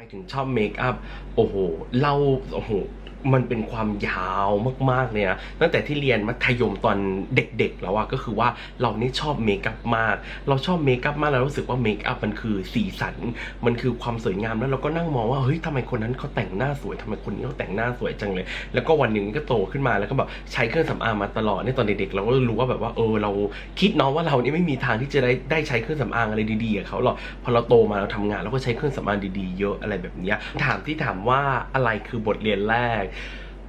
ไมถึงชอบเมคอัพ โอ้โห เล่า โอ้โหมันเป็นความยาวมากๆเลยนะตั้งแต่ที่เรียนมัธยมตอนเด็กๆ แล้วอะก็คือว่าเรานี่ชอบเมคอัพมาก เราชอบเมคอัพมากแล้วรู้สึกว่าเมคอัพมันคือสีสัน มันคือความสวยงามแล้วเราก็นั่งมองว่าเฮ้ยทำไมคนนั้นเขาแต่งหน้าสวยทำไมคนนี้เขาแต่งหน้าสวยจังเลย แล้วก็วันหนึ่งก็โตขึ้นมาแล้วก็แบบใช้เครื่องสำอางมาตลอดในตอนเด็กๆเราก็รู้ว่าแบบว่าเออเราคิดเนาะว่าเรานี่ไม่มีทางที่จะได้ได้ใช้เครื่องสำอางอะไรดีๆกับเขาหรอกพอเราโตมาเราทำงานเราก็ใช้เครื่องสำอางดีๆ เยอะอะไรแบบนี้ถามที่ถามว่าอะไรคือบทเรียนแรก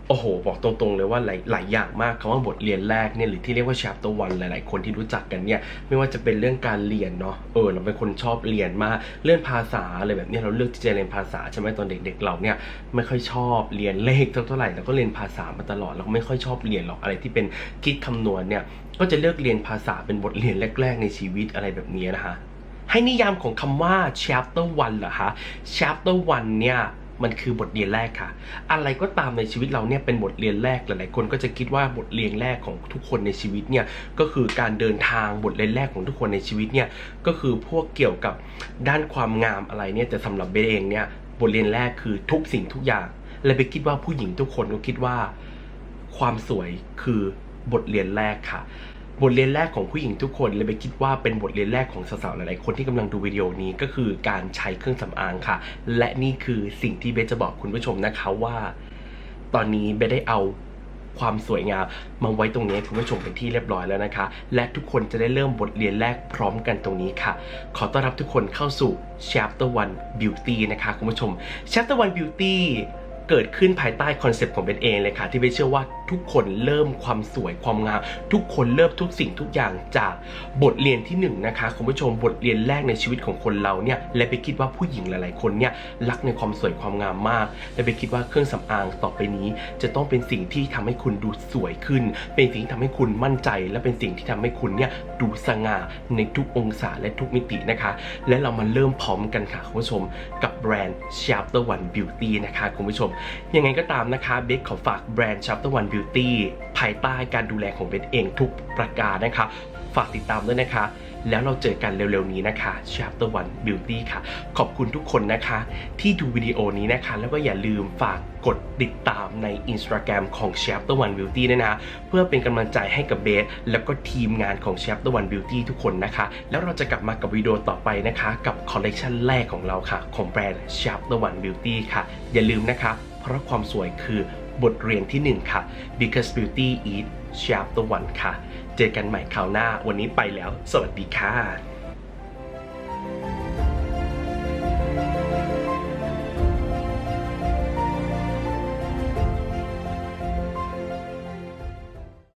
โอ้โห บอกตรงๆเลยว่าหลายหลายอย่างมากคำว่าบทเรียนแรกเนี่ยหรือที่เรียกว่า chapter one หลายๆ คนที่รู้จักกันเนี่ยไม่ว่าจะเป็นเรื่องการเรียนเนาะเออเราเป็นคนชอบเรียนมากเรื่องภาษาอะไรแบบนี้เราเลือกที่จะเรียนภาษาใช่ไหมตอนเด็กๆเราเนี่ยไม่ค่อยชอบเรียนเลขเท่าไหร่แต่ก็เรียนภาษามาตลอดเราก็ไม่ค่อยชอบเรียนหรอกอะไรที่เป็นคิดคำนวณเนี่ยก็จะเลือกเรียนภาษาเป็นบทเรียนแรก ๆ ในชีวิตอะไรแบบนี้นะคะให้นิยามของคำว่า chapter one เหรอคะ chapter one เนี่ย มันคือบทเรียนแรกค่ะ อะไรก็ตามในชีวิตเราเนี่ยเป็นบทเรียนแรกหลายๆคนก็จะคิดว่าบทเรียนแรกของทุกคนในชีวิตเนี่ยก็คือการเดินทางบทเรียนแรกของทุกคนในชีวิตเนี่ยก็คือพวกเกี่ยวกับด้านความงามอะไรเนี่ยแต่สำหรับเบสเองเนี่ยบทเรียนแรกคือทุกสิ่งทุกอย่าง และเบสคิดว่าผู้หญิงทุกคนก็คิดว่า ความสวยคือบทเรียนแรกค่ะ บทเรียนแรกของผู้หญิงทุกคนเลยไปคิดว่าเป็นบทเรียนแรกของสาวๆหลายๆคนที่กำลังดูวิดีโอนี้ก็คือการใช้เครื่องสำอางค่ะ และนี่คือสิ่งที่เบสจะบอกคุณผู้ชมนะคะว่า ตอนนี้เบสได้เอาความสวยงามมาไว้ตรงนี้คุณผู้ชมเป็นที่เรียบร้อยแล้วนะคะ และทุกคนจะได้เริ่มบทเรียนแรกพร้อมกันตรงนี้ค่ะ ขอต้อนรับทุกคนเข้าสู่ chapter one beauty นะคะคุณผู้ชม chapter one beauty เกิดขึ้นภายใต้คอนเซปต์ของเบนเองเลยค่ะ ที่เบนเชื่อว่าทุกคนเริ่มความสวยความงามทุกคนเริ่มทุกสิ่งทุกอย่างจากบทเรียนที่หนึ่งนะคะคุณผู้ชมบทเรียนแรกในชีวิตของคนเราเนี่ยและไปคิดว่าผู้หญิงหลาย ๆ คนเนี่ยรักในความสวยความงามมาก และไปคิดว่าเครื่องสำอางต่อไปนี้ จะต้องเป็นสิ่งที่ทำให้คุณดูสวยขึ้น เป็นสิ่งที่ทำให้คุณมั่นใจ และเป็นสิ่งที่ทำให้คุณเนี่ยดูสง่าในทุกองศาและทุกมิตินะคะ และเรามาเริ่มพร้อมกันค่ะคุณผู้ชม กับแบรนด์ Chapter One Beauty นะคะคุณผู้ชมยังไงก็ตามนะคะเบสขอฝากแบรนด์ชัปเตอร์วันบิวตี้ภายใต้การดูแลของเบสเองทุกประการนะคะ ฝากติดตามด้วยนะคะ แล้วเราเจอกันเร็วๆนี้นะคะ Chapter One Beauty ค่ะ ขอบคุณทุกคนนะคะ ที่ดูวิดีโอนี้นะคะ แล้วก็อย่าลืมฝากกดติดตามใน Instagram ของ Chapter One Beauty ด้วยนะ เพื่อเป็นกำลังใจให้กับเบส แล้วก็ทีมงานของ Chapter One Beauty ทุกคนนะคะ แล้วเราจะกลับมากับวิดีโอต่อไปนะคะ กับคอลเลกชันแรกของเราค่ะ ของแบรนด์ Chapter One Beauty ค่ะ อย่าลืมนะคะ เพราะความสวยคือ บทเรียนที่หนึ่งค่ะ because beauty is chapter one ค่ะ เจอกันใหม่คราวหน้า วันนี้ไปแล้ว สวัสดีค่ะ